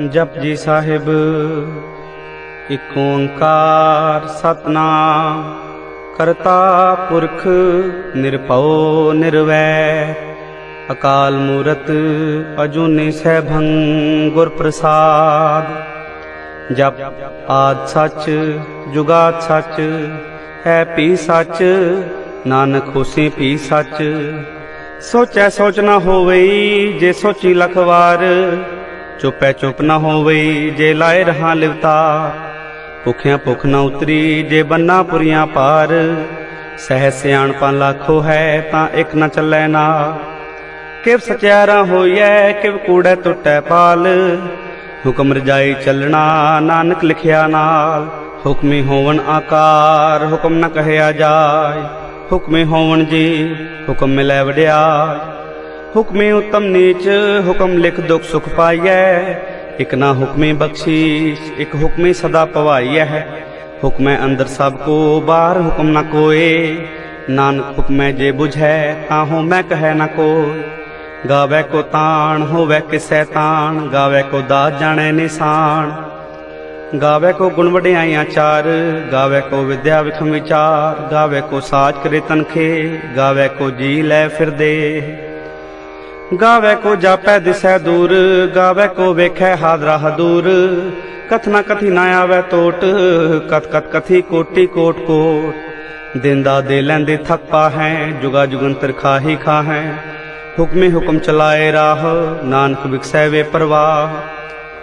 ਜਪ ਜੀ ਸਾਹਿਬ, ਇਕ ਓੰਕਾਰ ਸਤਨਾਮ, ਕਰਤਾ ਪੁਰਖ ਨਿਰਭਉ ਨਿਰਵੈਰ ਅਕਾਲ ਮੂਰਤ ਅਜੂਨੀ ਸੈਭੰ ਗੁਰ ਪ੍ਰਸਾਦ ਜਪ ਆਦ ਸੱਚ, ਜੁਗਾਦ ਸੱਚ, ਹੈ ਪੀ ਸੱਚ, ਨਾਨਕ ਹੋਸੀ ਪੀ ਸੱਚ। ਸੋਚੈ ਸੋਚ ਨਾ ਹੋਵੇ ਜੇ ਸੋਚੀ ਲਖਵਾਰ ਚੁੱਪੈ ਚੁੱਪ ਨਾ ਹੋਵਈ ਜੇ ਲਾਏ ਰਹਾ ਲਿਵਤਾ। ਭੁਖਿਆ ਭੁਖ ਨਾ ਉਤਰੀ, ਜੇ ਬੰਨਾ ਪੁਰੀਆਂ ਪਾਰ। ਸਹਿ ਸਿਆਣਪਾਂ ਲੱਖੋ ਹੈ, ਤਾਂ ਇੱਕ ਨਾ ਚੱਲੈ ਨਾ। ਕਿਵ ਸਚਿਆਰਾ ਹੋਈਐ, ਕਿਵ ਕੂੜੈ ਟੁੱਟੈ ਪਾਲ। ਹੁਕਮ ਰਜਾਈ ਚੱਲਣਾ, ਨਾਨਕ ਲਿਖਿਆ ਨਾਲ। ਹੁਕਮੀ ਹੋਵਣ ਆਕਾਰ, ਹੁਕਮ ਨਾ ਕਹਿਆ ਜਾਏ। ਹੁਕਮੇ ਹੋਵਣ ਜੀ, ਹੁਕਮ ਮਿਲੈ ਵਡਿਆਈ ਹੁਕਮੇ ਉਤਮ ਨੀਚ, ਹੁਕਮ ਲਿਖ ਦੁਖ ਸੁਖ ਪਾਈਐ। ਇਕ ਨਾ ਹੁਕਮੇ ਬਖਸ਼ੀਸ਼, ਇਕ ਹੁਕਮੇ ਸਦਾ ਪਵਾਈਐ। ਹੁਕਮੈ ਅੰਦਰ ਸਭ ਕੋ, ਬਾਹਰ ਹੁਕਮ ਨਾ ਕੋਏ। ਨਾਨਕ ਹੁਕਮੈ ਜੇ 부ਝੈ ਤਾਹੂ ਮੈਂ ਕਹੈ ਨ ਕੋਈ ਗਾਵੇ ਕੋ ਤਾਣ, ਹੋਵੇ ਕਿਸੈ ਤਾਣ, ਗਾਵੇ ਕੋ ਦਾਸ ਜਾਣੈ ਨਿਸ਼ਾਨ। ਗਾਵੇ ਕੋ ਗੁਣ ਵਡਿਆਈਆਂ ਚਾਰ, ਗਾਵੇ ਕੋ ਵਿਦਿਆ ਵਿਖਮ ਵਿਚਾਰ। ਗਾਵੇ ਕੋ ਸਾਜ ਕਰੇ ਤਨਖੇ, ਗਾਵੇ ਕੋ ਜੀ ਲੈ ਫਿਰਦੇ। ਗਾਵੇ ਕੋ ਜਾਪੈ ਦਿਸੈ ਦੂਰ, ਗਾਵੇ ਕੋ ਵੇਖੈ ਹਾਦਰਾ ਹਦੂਰ ਕਥਨਾ ਕਥੀ ਨਾ ਆਵੇ ਟੋਟ ਕਤ ਕਤ ਕਥੀ ਕੋਟੀ ਕੋਟ ਕੋਟ। ਦਿੰਦਾ ਦੇ ਲੈਂਦੇ ਥੱਕ ਹੈ, ਜੁਗਾ ਜੁਗੰਤਰ ਖਾਹੀ। ਖਾ ਹੁਕਮੇ ਹੁਕਮ ਚਲਾਏ ਰਾਹ, ਨਾਨਕ ਵਿਖਸੈ ਵੇ ਪਰਵਾਹ।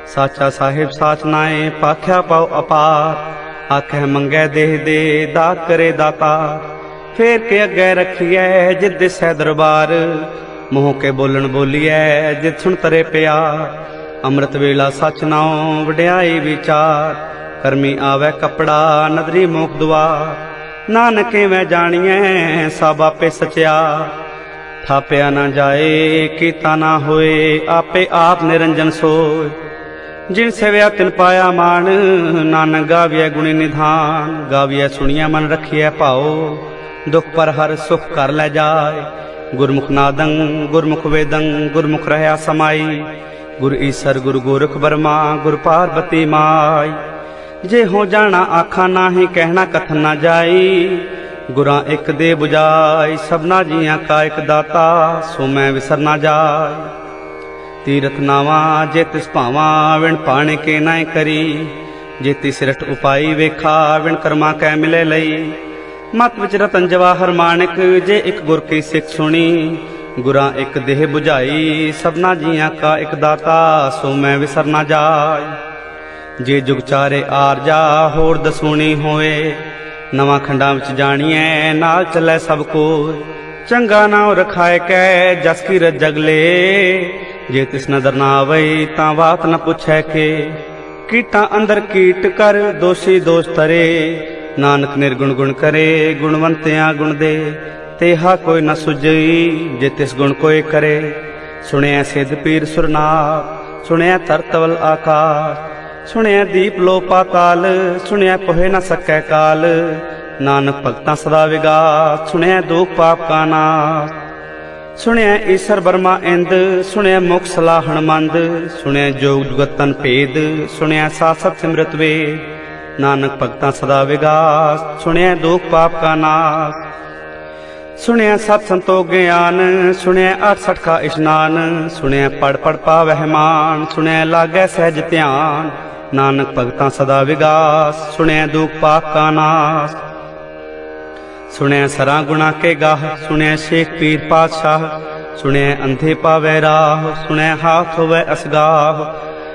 ਸਾਚਾ ਸਾਹਿਬ ਸਾਚ ਨਾਏ, ਪਾਖਿਆ ਪਾਉ ਅਪਾਰ। ਆਖੇ ਮੰਗੈ ਦੇਹ ਦੇ ਦਾ ਕਰੇ ਦਾਤਾ। ਫੇਰ ਕੇ ਅੱਗੇ ਰਖੀਐ, ਜਿਦ ਦਿਸੈ ਦਰਬਾਰ। ਮੂੰਹ ਕੇ ਬੋਲਣ ਬੋਲੀਐ ਜਿਤ ਸੁਣ ਤਰੇ ਪਿਆ। ਅੰਮ੍ਰਿਤ ਵੇਲਾ ਸਚ ਨਾਉ, ਵਡਿਆਈ ਵਿਚਾਰ। ਕਰਮੀ ਆਵੇ ਕਪੜਾ, ਨਦਰੀ ਮੁਖ ਦੁਆਰ। ਨਾਨਕੇ ਮੈਂ ਜਾਣੀਐ, ਸਭ ਆਪੇ ਸਚਿਆ। ਥਾਪਿਆ ਨਾ ਜਾਏ, ਕੀਤਾ ਨਾ ਹੋਏ, ਆਪੇ ਆਪ ਨਿਰੰਜਨ ਸੋਏ। ਜਿਨ ਸੇਵਿਆ ਤਿਨ ਪਾਇਆ ਮਾਨ ਨਾਨਕ ਗਾਵਿਆ ਗੁਣੀ ਨਿਧਾਨ। ਗਾਵਿਆ ਸੁਣੀਆ ਮਨ ਰਖਿਆ ਭਾਉ, ਦੁਖ ਪਰ ਹਰ ਸੁਖ ਕਰ ਲੈ ਜਾਏ। ਗੁਰਮੁਖ ਨਾਦੰ, ਗੁਰਮੁਖ ਵੇਦੰ, ਗੁਰਮੁਖ ਰਹਿਆ ਸਮਾਈ। ਗੁਰ ਈਸਰ, ਗੁਰ ਗੋਰਖ ਬਰਮਾ ਗੁਰ ਪਾਰਬਤੀ ਮਾਈ। ਜੇ ਹੋ ਜਾਣਾ ਆਖਾਂ ਨਾਹੀ, ਕਹਿਣਾ ਕਥਨ ਨਾ ਜਾਈ। ਗੁਰਾਂ ਇੱਕ ਦੇ 부ਜਾਈ ਸਭਨਾ ਜੀਆਂ ਕਾ ਇੱਕ ਦਾਤਾ, ਸੋ ਮੈਂ ਵਿਸਰ ਨਾ ਜਾਏ ਤੀਰਥ ਨਾਵਾ, ਜੇ ਤਿਸ ਭਾਵਾ, ਵਿਣ ਪਾਣੇ ਕੇ ਨਾ ਕਰੀ। ਜੇ ਤਿਸ ਰਟ ਉਪਾਈ ਵੇਖਾ, ਵਿਣ ਕਰਮਾ ਕੈ ਮਿਲੇ ਲਈ। ਮਤ ਵਿੱਚ ਰਤਨ ਜਵਾਹਰ ਮਾਣਕ ਜੇ ਇੱਕ ਗੁਰ ਕੀ ਸਿੱਖ ਸੁਣੀ, ਗੁਰਾਂ ਇੱਕ ਦੇਹ 부ਝਾਈ ਸਭਨਾ ਜੀਆਂ ਕਾ ਇੱਕ ਦਾਤਾ, ਸੋ ਮੈਂ ਵਿਸਰ ਨਾ ਜਾਏ। ਜੇ ਜੁਗ ਚਾਰੇ ਆਰਜਾ ਹੋਰ ਦਸੂਣੀ ਹੋਏ, ਨਵਾਂ ਖੰਡਾਂ ਵਿੱਚ ਜਾਣੀਐ, ਨਾਲ ਚੱਲੇ ਸਭ ਕੋ ਚੰਗਾ ਨਾਮ ਰਖਾਇ ਕੈ, ਜਸ ਕੀ ਰਜ ਜਗਲੇ ਜੇ ਤਿਸ ਨਦਰ ਨਾ ਆਵੇ ਤਾਂ ਬਾਤ ਨ ਪੁੱਛੈ ਕੇ। ਕੀਟਾਂ ਅੰਦਰ ਕੀਟ ਕਰ, ਦੋਸ਼ੀ ਦੋਸ਼ ਤਰੇ ਨਾਨਕ ਨਿਰਗੁਣ ਗੁਣ ਕਰੇ, ਗੁਣਵੰਤਿਆਂ ਗੁਣ ਦੇ। ਤੇਹਾ ਕੋਈ ਨ ਸੁਝਈ, ਜੇ ਤਿਸ ਗੁਣ ਕੋਈ ਕਰੇ। ਸੁਣਿਆ ਸਿੱਧ ਪੀਰ ਸੁਰਨਾਥ ਸੁਣਿਆ ਤਰਤਵਲ ਆਕਾਸ਼। ਸੁਣਿਆ ਦੀਪ ਲੋ ਪਾਤਾਲ ਸੁਣਿਆ ਕੋਹੇ ਨ ਸਕੈ ਕਾਲ। ਨਾਨਕ ਭਗਤਾਂ ਸਦਾ ਵਿਗਾਸ ਸੁਣਿਆ ਦੁਖ ਪਾਪ ਕਾ ਨਾਸ਼। ਸੁਣਿਆ ਈਸ਼ਰ ਬਰਮਾ ਇੰਦ ਸੁਣਿਆ ਮੁਖ ਸਲਾਹਣ ਮੰਦ। ਸੁਣਿਆ ਜੋਗ ਜੁਗਤਨ ਭੇਦ ਸੁਣਿਆ ਸਾਸਤ ਸਿਮਰਤ ਵੇ ਨਾਨਕ ਭਗਤਾਂ ਸਦਾ ਵਿਗਾਸ, ਸੁਣਿਆ ਦੁਖ ਪਾਪ ਕਾ ਨਾਸ਼। ਸੁਣਿਆ ਸਤ ਸੰਤੋਖ ਗਿਆਨ, ਸੁਣਿਆ 68 ਕਾ ਇਸ਼ਨਾਨ, ਸੁਣਿਆ ਪੜ ਪੜ ਪਾਵਹਿ ਮਾਨ, ਸੁਣਿਆ ਲਾਗੈ ਸਹਿਜ ਧਿਆਨ। ਨਾਨਕ ਭਗਤਾਂ ਸਦਾ ਵਿਗਾਸ, ਸੁਣਿਆ ਦੁਖ ਪਾਪ ਕਾ ਨਾਸ਼। ਸੁਣਿਆ ਸਰਾ ਗੁਣਾ ਕੇ ਗਾਹ, ਸੁਣਿਆ ਸ਼ੇਖ ਪੀਰ ਪਾਤਸ਼ਾਹ। ਸੁਣਿਆ ਅੰਧੇ ਪਾਵੈ ਰਾਹ, ਸੁਣਿਆ ਹਾਥ ਹੋਵੇ ਅਸਗਾਹ।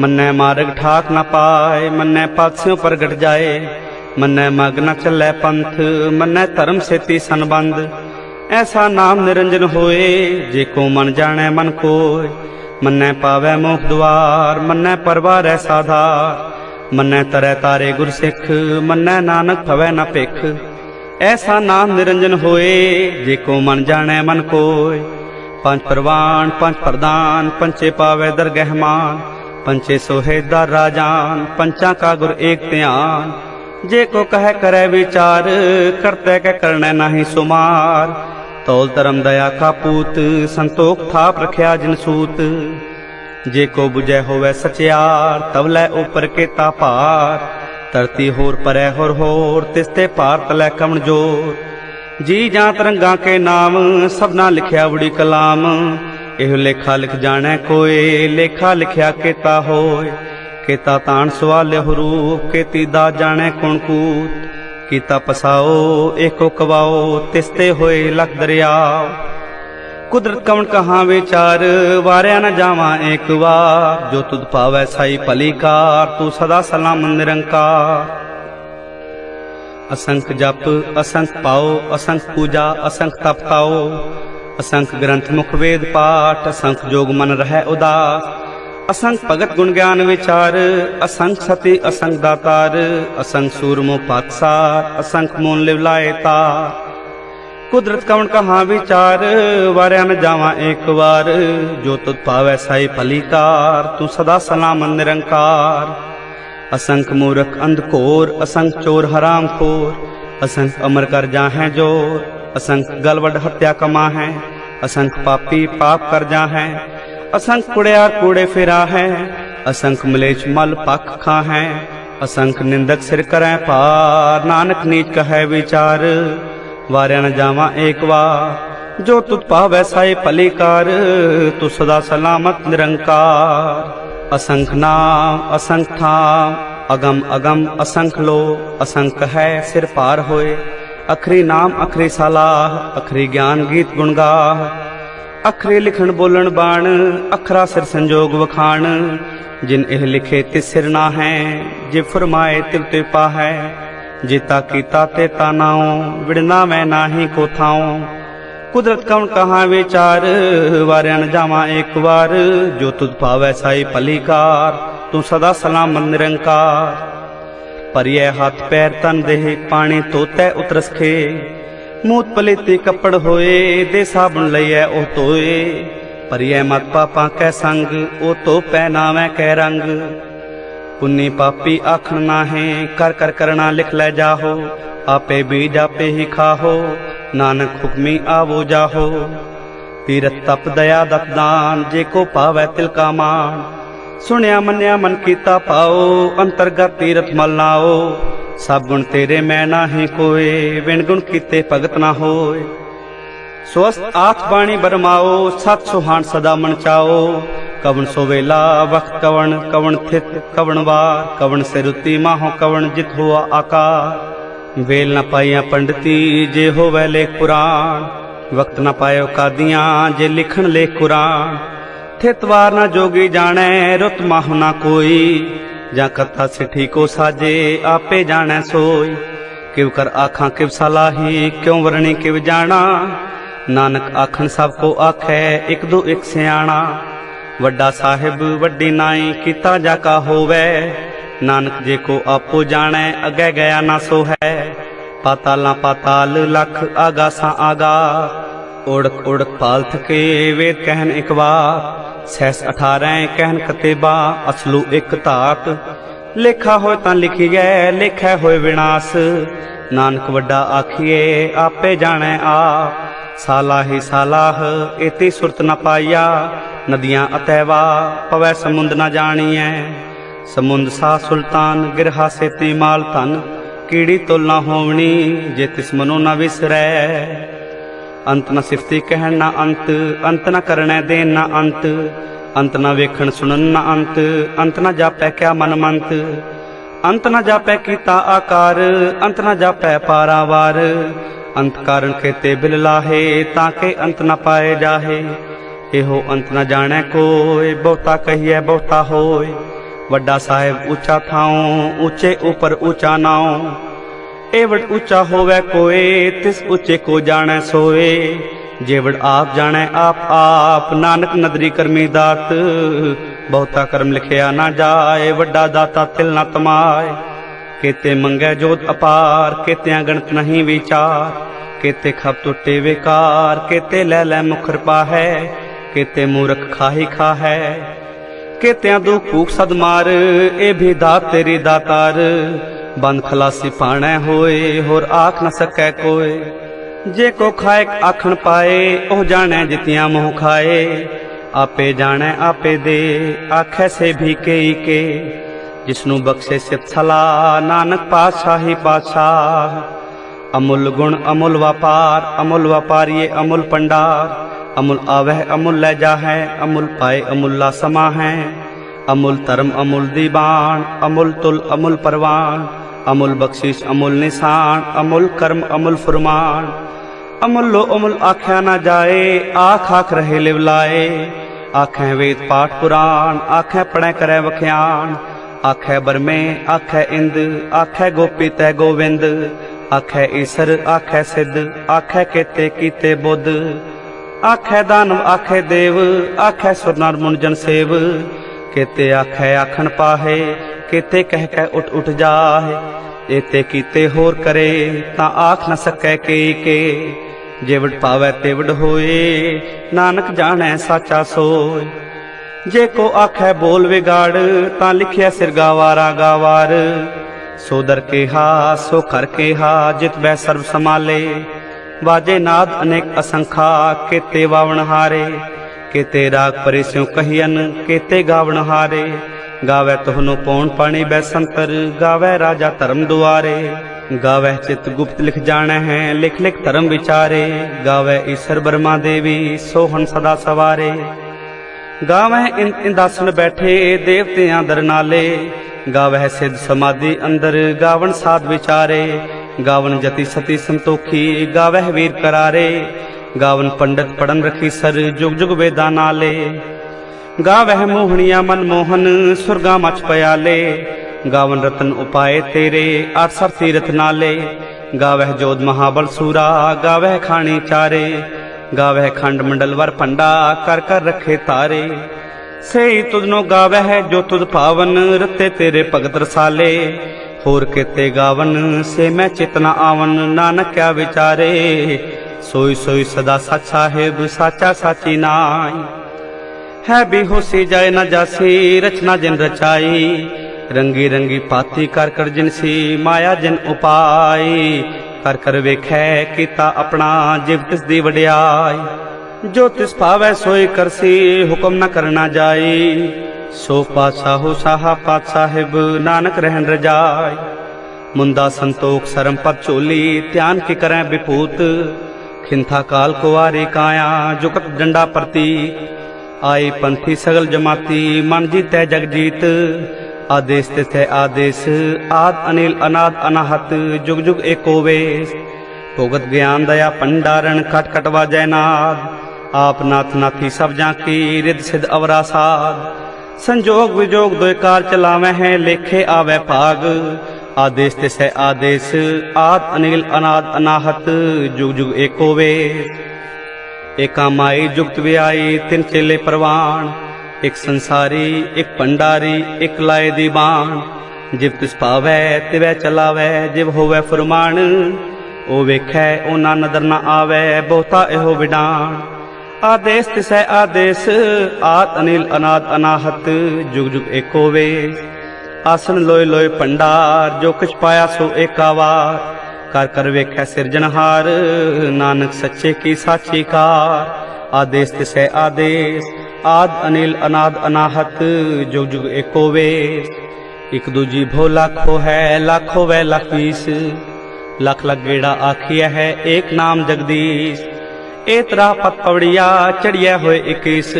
ਮੰਨੈ ਮਾਰਗ ਠਾਕ ਨਾ ਪਾਏ, ਮੰਨੈ ਪਾਸਿਓਂ ਪ੍ਰਗਟ ਜਾਏ। ਮੰਨੈ ਮਗ ਨ ਚੱਲੈ ਪੰਥ, ਮੰਨੈ ਧਰਮ ਸੇਤੀ ਸੰਬੰਧ। ਐਸਾ ਨਾਮ ਨਿਰੰਜਨ ਹੋਏ, ਜੇ ਕੋ ਮਨ ਜਾਣੈ ਮਨ ਕੋਇ ਮੰਨੈ ਪਾਵੈ ਮੋਖ ਦੁਆਰ, ਮੰਨੈ ਪਰਵਾਰੈ ਸਾਧਾਰ। ਮੰਨੈ ਤਰੈ ਤਾਰੇ ਗੁਰ ਸਿੱਖ, ਮੰਨੈ ਨਾਨਕ ਭਵੈ ਨ ਭਿਖ। ਐਸਾ ਨਾਮ ਨਿਰੰਜਨ ਹੋਏ, ਜੇ ਕੋ ਮਨ ਜਾਣੈ ਮਨ ਕੋਇ ਪੰਜ ਪ੍ਰਵਾਨ, ਪੰਜ ਪ੍ਰਦਾਨ ਪੰਚੇ ਪਾਵੈ ਦਰਗਹਿਮਾਨ। ਪੰਚੇ ਸੋਹੇਦਾਰ ਰਾਜਾਨ, ਪੰਚਾਂ ਕਾ ਗੁਰ ਏਕ ਧਿਆਨ। ਜੇ ਕੋ ਕਹੈ ਕਰੈ ਵਿਚਾਰ, ਕਰਤੈ ਕੈ ਕਰਣੈ ਨਾਹੀ ਸੁਮਾਰ। ਤੌਲ ਧਰਮ ਦਇਆ ਕਾ ਪੂਤ, ਸੰਤੋਖ ਥਾਪ ਰਖਿਆ ਜਿਨ ਸੂਤ। ਜੇ ਕੋ 부ਜੈ ਹੋਵੇ ਸਚਿਆਰ ਤਵਲੇ ਉਪਰ ਕੇਤਾ ਭਾਰ। ਧਰਤੀ ਹੋਰ ਪਰੈ ਹੋਰ ਹੋਰ, ਤਿਸ ਤੇ ਭਾਰ ਲੈ ਕਵਣ ਜੋਰ। ਜੀ ਜਾਂ ਤਰੰਗਾਂ ਕੇ ਨਾਮ, ਸਭਨਾ ਲਿਖਿਆ ਬੜੀ ਕਲਾਮ। ਇਹ ਲੇਖਾ ਲਿਖ ਜਾਣੈ ਕੋਏ ਲੇਖਾ ਲਿਖਿਆ ਕੀਤਾ ਹੋਏ ਕੇਤਾ ਤਾਣ ਸਵਾਲਿ ਰੂਪ, ਕੇਤੀ ਦਾ ਜਾਣੈ ਕੁਣ ਕੂਤ। ਕੀਤਾ ਪਸਾਓ, ਏਕੋ ਕਵਾਓ, ਤਿਸ ਹੋਏ ਲਖ ਦਰਿਆ। ਕੁਦਰਤ ਕਵਣ ਕਹਾਂ ਵਿਚਾਰ ਵਾਰਿਆ ਨਾ ਜਾਵਾਂ ਏਕ ਵਾਰ। ਜੋ ਤੁਧ ਪਾਵੈ ਸਾਈ ਭਲੀ ਕਾਰ, ਤੂੰ ਸਦਾ ਸਲਾਮ ਨਿਰੰਕਾਰ। ਅਸੰਖ ਜਪ, ਅਸੰਖ ਪਾਓ, ਅਸੰਖ ਪੂਜਾ, ਅਸੰਖ ਤਪ ਤਾਓ। ਅਸੰਖ ਗ੍ਰੰਥ ਮੁਖ ਵੇਦ ਪਾਠ, ਅਸੰਖ ਜੋਗ ਮਨ ਰਹਿ ਉਦਾਸ। ਅਸੰਖ ਭਗਤ ਗੁਣ ਗਿਆਨ ਵਿਚਾਰ, ਅਸੰਖ ਸਤੀ, ਅਸੰਖ ਦਾਤਾਰ, ਅਸੰਖ ਸੂਰਮੋ ਪਾਤਸਾਰ ਅਸੰਖ ਮੂਨ ਲਿਵ ਲਾਏ ਤਾਰ। ਕੁਦਰਤ ਕਵਣ ਕਹਾ ਵਿਚਾਰ, ਵਾਰਿਆ ਮੈਂ ਜਾਵਾਂ ਏਕ ਵਾਰ। ਜੋ ਤੁਧ ਪਾਵੈ ਸਾਈ ਭਲੀਕਾਰ ਤੂੰ ਸਦਾ ਸਲਾਮ ਨਿਰੰਕਾਰ। ਅਸੰਖ ਮੂਰਖ ਅੰਧ ਘੋਰ, ਅਸੰਖ ਚੋਰ ਹਰਾਮ ਖੋਰ। ਅਸੰਖ ਅਮਰ ਕਰ ਜਾਹੈ ਜੋਰ। ਅਸੰਖ ਗਲਵਡ ਹੱਤਿਆ ਕਮਾ ਹੈ, ਅਸੰਖ ਪਾਪੀ ਪਾਪ ਕਰ ਜਾਹੈ ਅਸੰਖ ਕੁੜਿਆ ਕੂੜੇ ਫਿਰਾ ਹੈ, ਅਸੰਖ ਮਲੇਛ ਮਲ ਪਖ ਖਾ ਹੈ, ਅਸੰਖ ਨਿੰਦਕ ਸਿਰ ਕਰੈ ਪਾਰ ਨਾਨਕ ਨੀਚ ਕਹੈ ਵਿਚਾਰ, ਵਾਰਿਆ ਨ ਜਾਵਾਂ ਏਕ ਵਾਰ, ਜੋ ਤੁਧ ਪਾਵੈ ਸਾਈ ਭਲੀ ਕਾਰ ਤੂੰ ਸਦਾ ਸਲਾਮਤ ਨਿਰੰਕਾਰ, ਅਸੰਖ ਨਾਮ, ਅਸੰਖ ਥਾਮ, ਅਗਮ ਅਗਮ ਅਸੰਖ ਲੋ ਅਸੰਖ ਹੈ ਸਿਰ ਪਾਰ ਹੋਏ ਅਖਰੀ ਨਾਮ, ਅਖਰੀ ਸਲਾਹ, ਅਖਰੀ ਗਿਆਨ ਗੀਤ ਗੁਣ ਅਖਰੇ ਲਿਖਣ, ਬੋਲਣ, ਬਾਣ, ਅਖਰਾ ਸਿਰ ਸੰਜੋਗ ਵਖਾਣ। ਜਿਨ ਇਹ ਲਿਖੇ ਤਿਸ ਸਿਰ ਨਾ ਹੈ, ਜੇ ਫਰਮਾਏ ਤਿਲ ਤੇ ਪਾਹੈ ਜੀਤਾ ਕੀਤਾ ਤੇ ਤਾ ਨਾਉ ਵਿੜਨਾ ਮੈਂ ਨਾਹੀ ਕੋ ਥਾਉ। ਕੁਦਰਤ ਕਵਣ ਕਹਾ ਵਿਚਾਰ, ਵਾਰਿਆ ਨ ਜਾਵਾਂ ਏਕ ਵਾਰ। ਜੋ ਤੁਧ ਪਾਵੈ ਸਾਈ ਭਲੀ ਤੂੰ ਸਦਾ ਸਲਾਮ ਨਿਰੰਕਾਰ। ਪਰਿਐ ਹੱਥ ਪੈਰ ਤਨ ਦੇਹ, ਪਾਣੀ ਤੋਤੈ ਉਤਰਸਖੇ ਮੂਤ ਪਲੇਤੇ ਕੱਪੜ ਹੋਏ, ਦੇ ਸਾਬਣ ਲਈਐ ਉਹ ਧੋਏ। ਪਰਿਐ ਮਤ ਪਾਪਾਂ ਕੈ ਸੰਗ, ਉਹ ਧੋ ਪਹਿਨਾਵੈ ਕੈ ਰੰਗ। ਪੁੰਨੀ ਪਾਪੀ ਆਖਣ ਨਾਹੇ, ਕਰ ਕਰ ਕਰਣਾ ਲਿਖ ਲੈ ਜਾਹੋ। ਆਪੇ ਬੀਜ ਆਪੇ ਹੀ ਖਾਹੋ, ਨਾਨਕ ਹੁਕਮੀ ਆਵੋ ਜਾਹੋ। ਤੀਰਤ ਤਪ ਦਇਆ ਦਤਦਾਨ ਜੇ ਕੋ ਪਾਵੈ ਤਿਲ ਕਾ ਮਾਨ ਸੁਣਿਆ, ਮੰਨਿਆ, ਮਨ ਕੀਤਾ ਪਾਓ ਅੰਤਰਗਤ ਤੀਰਥ ਮਲ ਨਾਓ। ਸਭ ਗੁਣ ਤੇਰੇ ਮੈਂ ਨਾਹੀ ਕੋਏ ਵਿਣ ਗੁਣ ਕੀਤੇ ਭਗਤ ਨਾ ਹੋਏ। ਸਵਸਤ ਆਠ ਬਾਣੀ ਬਰਮਾਓ, ਸਤ ਸੁਹਾਣ ਸਦਾ ਮਨ ਚਾਓ। ਕਵਣ ਸੋ ਵੇਲਾ ਵਖਤ ਕਵਣ ਕਵਣ ਥਿਤ, ਕਵਣ ਵਾਰ। ਕਵਣ ਸਿਰੁਤੀ ਮਾਹੋ ਕਵਣ ਜਿਤ ਹੋਆ ਆਕਾਰ। ਵੇਲ ਨਾ ਪਾਈਆਂ ਪੰਡਤੀ, ਜੇ ਹੋਵੇ ਲੇਖ ਪੁਰਾਣ। ਵਕਤ ਨਾ ਪਾਇਓ ਕਾਦੀਆਂ, ਜੇ ਲਿਖਣ ਲੇਖ ਕੁਰਾਨ। ਥਿਤ ਵਾਰ ਜੋਗੀ ਜਾਣੈ, ਰੁਤ ਮਾਹੁ ਨਾ ਕੋਈ। ਜਾਂ ਕਥਾ ਸਿਠੀ ਕੋ ਸਾਜੇ, ਆਪੇ ਜਾਣੈ ਸੋਈ। ਕਿਵ ਕਰ ਆਖਾਂ, ਕਿਵ ਸਲਾਹੀ, ਕਿਉ ਵਰਣੀ ਕਿਵ ਜਾਣਾ। ਨਾਨਕ ਆਖਣ, ਸਭ ਕੋ ਆਖੈ, ਇਕ ਦੋ ਇਕ ਸਿਆਣਾ। ਵੱਡਾ ਸਾਹਿਬ, ਵੱਡੀ ਨਾਈ, ਕੀਤਾ ਜਾ ਕਾ ਹੋਵੇ। ਨਾਨਕ ਜੇ ਕੋ ਆਪੋ ਜਾਣੈ, ਅਗੈ ਗਿਆ ਨਾ ਸੋ ਹੈ ਪਾਤਾਲਾਂ ਪਾਤਾਲ, ਲਖ ਆਗਾਸਾਂ ਆਗਾ। ਓੜਕ ਓੜਕ ਪਾਲਥ ਕੇ ਵੇਦ ਕਹਿਨ ਇਕ ਵਾਰ। ਸੈਸ 18 ਕਹਿਨ ਕਤੇਬਾ ਅਸਲੂ ਇਕ ਧਾਤ। ਲੇਖਾ ਹੋਏ ਤਾਂ ਲਿਖੀ ਗਏ ਲੇਖੈ ਹੋਏ ਵਿਨਾਸ਼। ਨਾਨਕ ਵੱਡਾ ਆਖੀਏ ਆਪੇ ਜਾਣੈ ਆ। ਸਾਲਾਹੀ ਸਾਲਾਹ ਇਤੀ ਸੁਰਤ ਨ ਪਾਈਆ ਨਦੀਆਂ ਅਤੈਵਾ ਪਵੈ ਸਮੁੰਦ ਨ ਜਾਣੀਐ। ਸਮੁੰਦ ਸਾ ਸੁਲਤਾਨ, ਗਿਰਹਾ ਸੇਤੀ ਮਾਲ ਧਨ। ਕੀੜੀ ਤੁਲ ਨਾ ਹੋਵਣੀ, ਜੇ ਤਿਸ ਮਨੋ ਨ ਵਿਸਰੈ। ਅੰਤ ਨਾ ਸਿਫਤੀ ਕਹਿਣ ਨਾ ਅੰਤ ਅੰਤ ਨਾ ਕਰਣੈ ਦੇਨ ਨਾ ਅੰਤ ਅੰਤ ਨਾ ਵੇਖਣ ਸੁਣਨ ਨਾ ਅੰਤ ਅੰਤ ਨਾ ਜਾਪੈ ਕਿਆ ਮਨ ਮੰਤ, ਅੰਤ ਨਾ ਜਾਪੈ ਕੀਤਾ ਆਕਾਰ, ਅੰਤ ਨ ਜਾਪੈ ਪਾਰਾਵਾਰ, ਅੰਤ ਕਾਰਨ ਕੇਤੇ ਬਿਲ ਲਾਹੇ ਤਾਂ ਕਿ ਅੰਤ ਨਾ ਪਾਏ ਜਾਹੇ, ਇਹੋ ਅੰਤ ਨਾ ਜਾਣੈ ਕੋਇ, ਬਹੁਤਾ ਕਹੀਐ ਬਹੁਤਾ ਹੋਏ ਵੱਡਾ ਸਾਹਿਬ ਉੱਚਾ ਥਾਉ, ਉੱਚੇ ਉਪਰ ਉੱਚਾ ਨਾਉ ਏਵੜ ਉੱਚਾ ਹੋਵੇ ਕੋਏ, ਤਿਸ ਉੱਚੇ ਕੋ ਜਾਣੈ ਸੋਏ। ਜੇਵੜ ਆਪ ਜਾਣੈ, ਆਪ ਆਪ ਨਾਨਕ ਨਦਰੀ ਕਰਮੀ ਦਾਤ। ਬਹੁਤਾ ਕਰਮ ਲਿਖਿਆ ਨਾ ਜਾਏ, ਵੱਡਾ ਦਾਤਾ ਤਿਲ ਨਾ ਤਮਾਏ। ਕੇਤੇ ਮੰਗੈ ਜੋਤ ਅਪਾਰ, ਕੇਤਿਆਂ ਗਣਤ ਨਹੀਂ ਵਿਚਾਰ। ਕੇਤੇ ਖਪ ਟੁੱਟੇ ਵਿਕਾਰ, ਕੇਤੇ ਲੈ ਲੈ ਮੁਖਰ ਪਾਹੈ। ਕੇਤੇ ਮੂਰਖ ਖਾਹੀ ਖਾਹੈ। ਕੇਤਿਆਂ ਦੁਖ ਭੂਖ ਸਦ ਮਾਰ, ਇਹ ਵੀ ਦਾਤ ਤੇਰੀ ਦਾਤਾਰ। ਬੰਦ ਖਲਾਸੀ ਪਾਣੈ ਹੋਏ, ਹੋਰ ਆਖ ਨ ਸਕੈ ਕੋਏ। ਜੇ ਕੋ ਖਾਏ, ਆਖਣ ਪਾਏ, ਉਹ ਜਾਣੈ ਜਿਤਿਆਂ ਮੋਹ ਖਾਏ। ਆਪੇ ਜਾਣੈ, ਆਪੇ ਦੇ, ਆਖੈ ਸੇ ਵੀ ਕਈ ਕੇ। ਜਿਸਨੂੰ ਬਖਸ਼ੇ ਸਿਤ ਸਲਾ, ਨਾਨਕ ਪਾਤਸ਼ਾਹੀ ਪਾਤਸ਼ਾਹ। ਅਮੁੱਲ ਗੁਣ, ਅਮੁੱਲ ਵਪਾਰ, ਅਮੁੱਲ ਵਪਾਰੀਏ, ਅਮੁੱਲ ਪੰਡਾਰ। ਅਮੁੱਲ ਆਵਹਿ, ਅਮੁੱਲ ਲੈ ਜਾਹੈ, ਅਮੁੱਲ ਪਾਏ, ਅਮੁੱਲਾ ਸਮਾ ਹੈ ਅਮੁੱਲ ਧਰਮ, ਅਮੁੱਲ ਦੀਵਾਨ ਅਮੁੱਲ ਤੁਲ, ਅਮੁੱਲ ਪਰਵਾਨ। ਅਮੁੱਲ ਬਖਸ਼ਿਸ਼, ਅਮੁੱਲ ਨਿਸ਼ਾਨ, ਅਮੁੱਲ ਕਰਮ, ਅਮੁੱਲ ਫਰਮਾਨ। ਅਮੁੱਲੋ ਅਮੁੱਲ ਆਖਿਆ ਨਾ ਜਾਏ, ਆਖ ਆਖ ਰਹੇ ਲਿਵ ਲਾਏ। ਆਖੈ ਵੇਦ ਪਾਠ ਪੁਰਾਣ, ਆਖੈ ਪੜੈ ਕਰੈ ਵਖਿਆਨ ਆਖੈ ਬਰਮੇ, ਆਖੈ ਇੰਦ, ਆਖੈ ਗੋਪੀ ਤੈ ਗੋਵਿੰਦ। ਆਖੈ ਈਸਰ, ਆਖੈ ਸਿੱਧ, ਆਖੈ ਕੇਤੇ ਕੀਤੇ ਬੁੱਧ। ਆਖੈ ਦਾਨਵ, ਆਖੈ ਦੇਵ, ਆਖੈ ਸੁਰ ਨਰ ਮੁਨ ਜਨ ਸੇਵ। ਕੇਤੇ ਆਖੈ ਆਖਣ ਪਾਹੇ, ਕੇਤੇ ਕਹਿ ਕਹਿ ਉਠ ਉਠ ਜਾਹੇ। ਏਤੇ ਕੀਤੇ ਹੋਰ ਕਰੇ, ਤਾਂ ਆਖ ਨ ਸਕੈ ਕੇ ਕੇ। ਜਿਵੜ ਪਾਵੈ ਤਿਵੜ ਹੋਏ, ਨਾਨਕ ਜਾਣੈ ਸਾਚਾ ਸੋਏ। ਜੇ ਕੋ ਆਖੈ ਬੋਲ ਵਿਗਾੜ, ਤਾਂ ਲਿਖਿਆ ਸਿਰ ਗਾਵਾਰਾ ਗਾਵਾਰ। ਸੋ ਦਰ ਕੇਹਾ, ਸੋ ਕਰ ਕੇਹਾ, ਜਿਤ ਬੈ ਸਰਬ ਸਮਾਲੇ ਵਾਜੇ ਨਾਦ ਅਨੇਕ ਅਸੰਖਾ, ਕੇਤੇ ਵਾਵਣ ਹਾਰੇ। ਕੇਤੇ ਰਾਗ ਪਰੇ ਸਿਉ ਕਹੀਨ ਕੇਤੇ ਗਾਵਣ ਹਾਰੇ। ਗਾਵੇ ਤੁਹਨੂੰ ਪੌਣ ਪਾਣੀ ਬੈ ਸੰਤਰ, ਗਾਵੇ ਰਾਜਾ ਧਰਮ ਦੁਆਰੇ। ਗਾਵੇ ਚਿਤ ਗੁਪਤ ਲਿਖ ਜਾਣੈ ਹੈ, ਲਿਖ ਲਿਖ ਧਰਮ ਵਿਚਾਰੇ। ਗਾਵੇ ਈਸ਼ਰ ਬਰਮਾ ਦੇਵੀ, ਸੋਹਣ ਸਦਾ ਸਵਾਰੇ। ਗਾਵਹਿ ਇੰਦਾਸਨ ਬੈਠੇ, ਦੇਵਤਿਆਂ ਦਰਨਾਲੇ ਗਾਵਹਿ ਸਿੱਧ ਸਮਾਧੀ ਅੰਦਰ, ਗਾਵਣ ਸਾਧ ਵਿਚਾਰੇ। ਗਾਵਣ ਜਤੀ ਸਤੀ ਸੰਤੋਖੀ ਗਾਵਹਿ ਵੀਰ ਕਰਾਰੇ। ਗਾਵਨ ਪੰਡਤ ਪੜਨ ਰਖੀ ਸਰ ਜੁਗ ਜੁਗ ਵੇਦਾਂ ਨਾਲੇ। ਗਾਵਹਿ ਮੋਹਣੀਆਂ ਮਨ ਮੋਹਨ, ਸੁਰਗਾ ਮਚ ਪਿਆਲੇ। ਗਾਵਨ ਰਤਨ ਉਪਾਏ ਤੇਰੇ ਅਠ ਸਰ ਤੀਰਥ ਨਾਲੇ। ਗਾਵਹਿ ਜੋਧ ਮਹਾਬਲ ਸੂਰਾ, ਗਾਵਹਿ ਖਾਣੀ ਚਾਰੇ। ਗਾਵਹਿ ਖੰਡ ਮੰਡਲ ਵਰ ਪੰਡਾ ਕਰ ਕਰ ਰਖੇ ਤਾਰੇ। ਸਹੀ ਤੁਧਨੋ ਗਾਵਹਿ ਜੋ ਤੁਧ ਭਾਵਨ ਰਤੇ ਤੇਰੇ ਭਗਤ ਰਸਾਲੇ। ਹੋਰ ਕੀਤੇ ਗਾਵਨ, ਸੇ ਮੈਂ ਚਿਤਨਾ ਆਵਨ ਨਾਨਕ ਕਿਆ ਵਿਚਾਰੇ। ਸੋਈ ਸੋਈ ਸਦਾ ਸੱਚ ਸਾਹਿਬ ਸਾਚਾ ਸਾਚੀ ਨਾਈ ਹੈ ਬੇਹੋਸੀ ਜਾਏ ਨਾ ਜਾਸੀ, ਰਚਨਾ ਜਿਨ ਰਚਾਈ। ਰੰਗੀ ਰੰਗੀ ਪਾਤੀ ਕਰ ਕਰ ਜਿਨਸੀ ਮਾਇਆ ਜਿਨ ਉਪਾਈ। ਕਰ ਕਰ ਵੇਖੈ, ਕੀਤਾ ਆਪਣਾ ਜਿਵ ਤਿਸ ਦੀ ਵਡਿਆਈ। ਜੋ ਤਿਸ ਭਾਵੈ ਸੋਈ ਕਰਸੀ ਹੁਕਮ ਨਾ ਕਰਨਾ ਜਾਈ। ਸੋ ਪਾਤਸ਼ਾਹੋ ਸਾਹਾ ਪਾਤ ਸਾਹਿਬ, ਨਾਨਕ ਰਹਿਣ ਰਜਾਈ। ਮੁੰਦਾ ਸੰਤੋਖ, ਸਰਮ ਪਦ ਝੋਲੀ, ਧਿਆਨ ਕੀ ਕਰੈ ਵਿਪੂਤ। ਖਿੰਥਾ ਕਾਲ ਕੁਵਾਰੀ ਕਾਇਆ ਜੁਗਤ ਡੰਡਾ ਪ੍ਰਤੀ। ਆਈ ਪੰਥੀ ਸਗਲ ਜਮਾਤੀ, ਮਨ ਜੀਤੈ ਜਗ ਜੀਤ। ਆਦੇਸ ਤਿਥੈ ਆਦੇਸ, ਆਦ ਅਨਿਲ ਅਨਾਦ ਅਨਾਹਤ, ਜੁਗ ਜੁਗ ਏਕੋ ਵੇਸ। ਭੋਗਤ ਗਿਆਨ ਦਇਆ ਪੰਡਾਰਨ ਖਟ ਖਟ ਜੈਨਾਦ ਆਪ ਨਾਥ ਨਾਥੀ ਸਭ ਜਾਂ ਕੀ ਰਿਦ ਸਿਧ ਅਵਰਾ ਸਾਧ ਸੰਜੋਗ ਵਿਜੋਗ ਦੋਇ ਕਾਰ ਚਲਾਵੈ ਹੈ, ਲੇਖੇ ਆਵੈ ਭਾਗ। ਆਦੇਸ ਤੇ ਸਹਿ ਆਦੇਸ ਆਦ ਅਨਿਲ ਅਨਾਦ ਅਨਾਹਤ, ਜੁਗ ਜੁਗ ਏਕੋ ਵੇਸ ਏਕਾ ਮਾਈ ਜੁਗਤ ਵਿਆਈ, ਤਿਨ ਚੇਲੇ ਪ੍ਰਵਾਨ। ਇੱਕ ਸੰਸਾਰੀ ਇੱਕ ਪੰਡਾਰੀ ਇੱਕ ਲਾਏ ਦੀ ਬਾਣ। ਜਿਵ ਤਿਸ ਭਾਵੈ, ਤਿਵੈ ਚਲਾਵੈ, ਜਿਵ ਹੋਵੈ ਫਰਮਾਨ। ਉਹ ਵੇਖੈ, ਉਹਨਾਂ ਨਦਰ ਨਾ ਆਵੈ, ਬਹੁਤਾ ਇਹੋ ਵਿਡਾਨ ਆਦੇਸ ਤਿਸੈ ਆਦੇਸ ਆਤ ਅਨਿਲ ਅਨਾਦ ਅਨਾਹਤ, ਜੁਗ ਜੁਗ ਏਕੋ ਵੇ ਆਸਨ ਲੋਏ ਲੋਏ ਭੰਡਾਰ ਜੋ ਕੁਛ ਪਾਇਆ ਸੋ ਏਕਾਵਾਰ ਕਰ ਕਰ ਵੇਖੈ ਸਿਰਜਣਹਾਰ, ਨਾਨਕ ਸੱਚੇ ਕੀ ਸਾਚੀ ਕਾਰ। ਆਦੇਸ ਤਿਸੈ ਆਦੇਸ, ਆਦ ਅਨਿਲ ਅਨਾਦ ਅਨਾਹਤ, ਜੁਗ ਜੁਗ ਏਕੋ ਵੇ ਇਕ ਦੂਜੀ ਭੋ ਲੱਖੋ ਹੈ, ਲੱਖੋ ਵੈ ਲੱਖ ਵੀਸ ਲੱਖ ਲਖ ਗੇੜਾ ਆਖਿਆ ਹੈ ਏਕ ਨਾਮ ਜਗਦੀਸ਼। ਏ ਤਰਾ ਪਤ ਪਵੜੀਆ ਚੜਿਆ ਹੋਏ ਇਕੀਸ।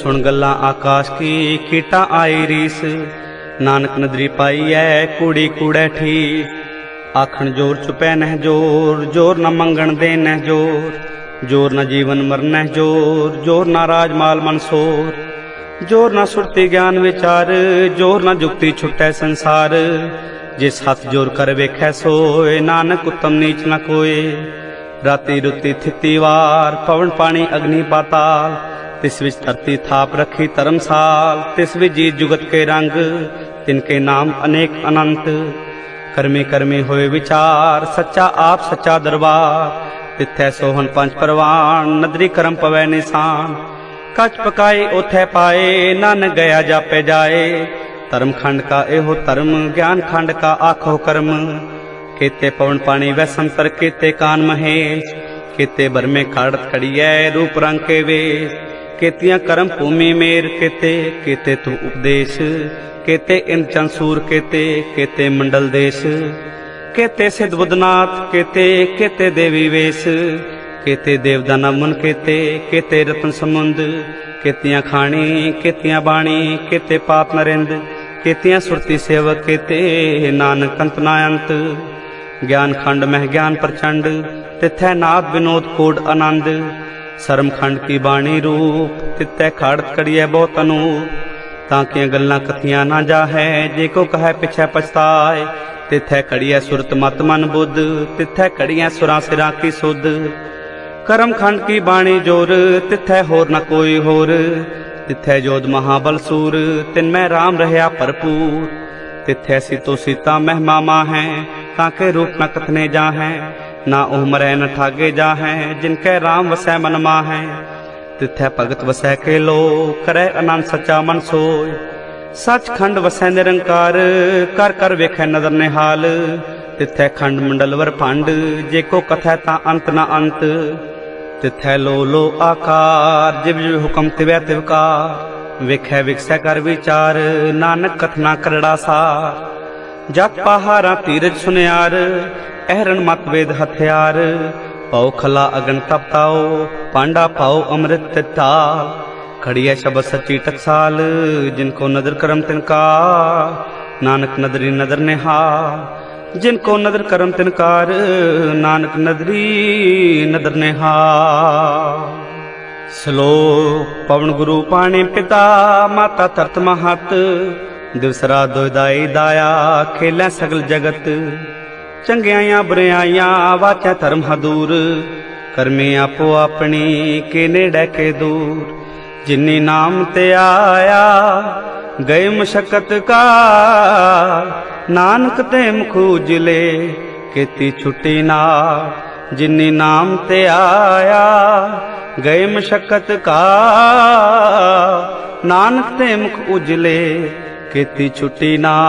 ਸੁਣ ਗੱਲਾਂ ਆਕਾਸ਼ ਕੀ, ਕੀਟਾਂ ਆਈ ਰੀਸ। ਨਾਨਕ ਨਦਰੀ ਪਾਈ ਐ, ਕੁੜੀ ਕੁੜੈ ਠੀਕ ਆਖਣ ਜੋਰ ਚੁਪੈ ਨਹਿ ਜੋਰ ਜੋਰ ਨ ਮੰਗਣ ਦੇ ਨਹਿ ਜੋਰ। ਜੋਰ ਨ ਜੀਵਨ ਮਰਨੈ ਜੋਰ ਜੋਰ ਨ ਰਾਜ ਮਾਲ ਮਨਸੋਰ ਜੋਰ ਨ ਸੁਰਤੀ ਗਿਆਨ ਵਿਚਾਰ, ਜੋਰ ਨ ਜੁਗਤੀ ਛੁਟੈ ਸੰਸਾਰ। ਜਿਸ ਹੱਥ ਜੋਰ ਕਰ ਵੇਖੈ ਸੋਏ, ਨਾਨਕ ਉਤਮ ਨੀਚ ਨ ਕੋਏ। ਰਾਤੀ ਰੁਤੀ ਥਿੱਤੀ ਵਾਰ, ਪਵਨ ਪਾਣੀ ਅਗਨੀ ਪਾਤਾਲ। ਤਿਸ ਵਿੱਚ ਧਰਤੀ ਥਾਪ ਰੱਖੀ ਧਰਮਸਾਲ, ਤਿਸ ਵਿੱਚ ਜੀ ਜੁਗਤ ਕੇ ਰੰਗ, ਤਿਨ ਕੇ ਨਾਮ ਅਨੇਕ ਅਨੰਤ। ਕਰਮੇ ਕਰਮੇ ਹੋਏ ਵਿਚਾਰ, ਸੱਚਾ ਆਪ ਸੱਚਾ ਦਰਬਾਰ। ਤਿੱਥੈ ਸੋਹਣ ਪੰਜ ਪਰਵਾਨ, ਨਦਰੀ ਕਰਮ ਪਵੈ ਨਿਸ਼ਾਨ। ਕਚ ਪਕਾਏ ਉਥੈ ਪਾਏ, ਨਨ ਗਿਆ ਜਾਪੇ ਜਾਏ। ਧਰਮ ਖੰਡ ਕਾ ਇਹੋ ਧਰਮ, ਗਿਆਨ ਖੰਡ ਕਾ ਆਖੋ ਕਰਮ। ਕੀਤੇ ਪਵਨ ਪਾਣੀ ਵੈ ਸੰਤਰ, ਕੀਤੇ ਕਾਨ ਮਹੇਸ਼। ਕੀਤੇ ਬਰਮੇ ਖੜਤ ਖੜੀਐ ਰੂਪ ਰੰਗ ਕੇ ਵੇਸ਼। ਕੀਤੀਆਂ ਕਰਮ ਭੂਮੀ ਮੇਰ ਕੀਤੇ ਕੀਤੇ ਤੂੰ ਉਪਦੇਸ਼, ਕੀਤੇ ਇੰਦ ਚੰਸੂਰ ਕੀਤੇ ਕੀਤੇ ਮੰਡਲ ਦੇਸ਼, ਕੀਤੇ ਸਿਧ ਬੁੱਧਨਾਥ ਕੀਤੇ ਕੀਤੇ ਦੇਵੀ ਵੇਸ਼, ਕੀਤੇ ਦੇਵਦਾਨਾ ਮਨ ਕੀਤੇ ਕੀਤੇ ਰਤਨ ਸਮੁੰਦ ਕੀਤੀਆਂ ਖਾਣੀ, ਕੀਤੀਆਂ ਬਾਣੀ, ਕੀਤੇ ਪਾਪ ਨਰਿੰਦ, ਕੀਤੀਆਂ ਸੁਰਤੀ ਸੇਵਕ ਕੀਤੇ ਨਾਨਕ ਅੰਤ ਨਾ ਅੰਤ, ਗਿਆਨ ਖੰਡ ਮਹਿ ਗਿਆਨ ਪ੍ਰਚੰਡ, ਤਿਥੈ ਨਾਦ ਵਿਨੋਦ ਕੋਡ ਆਨੰਦ ਸਰਮ ਖੰਡ ਕੀ ਬਾਣੀ ਰੂਪ ਤਿਤੈ ਖੜਤ ਕੜੀਐ ਬਹੁਤ ਅਨੂਪ। ਤਾਂ ਕਿ ਗੱਲਾਂ ਕਥੀਆਂ ਨਾ ਜਾਹੈ, ਜੇ ਕੋ ਕਹੈ ਪਿਛੈ ਪਛਤਾਏ। ਤਿਥੈ ਕੜੀਐ ਸੁਰਤ ਮਤ ਮਨ ਬੁੱਧ, ਤਿਥੈ ਕੜੀਐ ਸੁਰਾਂ ਸਿਰਾਂ ਕੀ ਸੁਧ। ਕਰਮ ਖੰਡ ਕੀ ਬਾਣੀ ਜੋਰ, ਤਿਥੈ ਹੋਰ ਨਾ ਕੋਈ ਹੋਰ। ਤਿਥੈ ਜੋਦ ਮਹਾਬਲ ਸੂਰ, ਤਿਨ ਮੈਂ RAM ਰਹਾ ਭਰਪੂਰ। ਤਿਥੈ ਸਿਤੋ ਸੀਤਾ ਮਹਿਮਾ ਮਾਹੈ, ਤਾਂ ਕਿ ਰੂਪ ਨ ਕਥਨੇ ਜਾਹੈ। ਨਾ ਉਹ ਮਰੈ ਨ ਠਾਗੇ ਜਾਹੈ ਜਿਨ ਕੈ RAM ਵਸੈ ਮਨ ਮਾਹੈ। ਤਿਥੈ ਭਗਤ ਵਸੈ ਕੇ ਲੋ ਕਰੈ ਅਨੰਦ ਸੱਚਾ ਮਨ ਸੋਇ। ਸੱਚਖੰਡ ਵਸੈ ਨਿਰੰਕਾਰ, ਕਰ ਕਰ ਵੇਖੈ ਨਦਰ ਨਿਹਾਲ। ਤਿਥੈ ਖੰਡ ਮੰਡਲ ਵਰ ਭੰਡ, ਜੇ ਕੋ ਕਥੈ ਤਾਂ ਅੰਤ ਨਾ ਅੰਤ। ਤਿਥੈ ਲੋ ਲੋ ਆਕਾਰ, ਜਿਵ ਜਿਵ ਹੁਕਮ ਤਿਵੈ ਤਿਵਕਾਰ ਵੇਖੈ ਵਿਖਸੈ ਕਰ ਵਿਚਾਰ, ਨਾਨਕ ਕਥਨਾ ਕਰੜਾ ਸਾਰ। ਜਪ ਪਹਾਰਾ ਧੀਰਜ ਸੁਨਿਆਰ ਅਹਰਨ ਮਤ ਵੇਦ ਹਥਿਆਰ। ਪਉ ਖਲਾ ਅਗਨ ਤਪਤਾਓ ਪਾਂਡਾ ਪਾਓ ਅੰਮ੍ਰਿਤ ਢਾਲ ਖੜੀਐ ਸ਼ਬਦ ਸੱਚੀ ਟਕਸਾਲ, ਜਿਨ ਕੋ ਨਦਰ ਕਰਮ ਤਿਨ ਕਾ। ਨਾਨਕ ਨਦਰੀ ਨਦਰ ਨਿਹਾਲ, ਜਿਨ ਕੋ ਨਦਰ ਕਰਮ ਤਿਨਕਾਰ ਨਾਨਕ ਨਦਰੀ ਨਦਰ ਨਿਹਾਲ। ਸ਼ਲੋਕ, ਪਵਨ ਗੁਰੂ ਪਾਣੀ ਪਿਤਾ, ਮਾਤਾ ਧਰਤ ਮਹਤ। ਦਿਵਸ ਰਾਤ ਦੋਇਦਾਈ ਦਾਇਆ, ਖੇਲੇ ਸਗਲ ਜਗਤ। ਚੰਗਿਆਈਆਂ ਬੁਰਿਆਈਆਂ ਵਾਚਾ ਧਰਮ ਹਦੂਰ। ਕਰਮੇ ਆਪੋ ਆਪਣੀ ਕੇ ਨੇੜੇ ਕੇ ਦੂਰ। ਜਿਨੀ ਨਾਮ ਤੇ ਆਇਆ, ਗਏ ਮਸ਼ਕਤ ਕਾ। ਨਾਨਕ ਤੇ ਮੁਖ ਉਜਲੇ ਕੀਤੀ ਛੁੱਟੀ ਨਾ। ਜਿਨੀ ਨਾਮ ਤੇ ਆਇਆ, ਗਏ ਮਸ਼ਕਤ ਕਾ। ਨਾਨਕ ਤੇ ਮੁਖ ਉਜਲੇ, ਕੀਤੀ ਛੁੱਟੀ ਨਾ।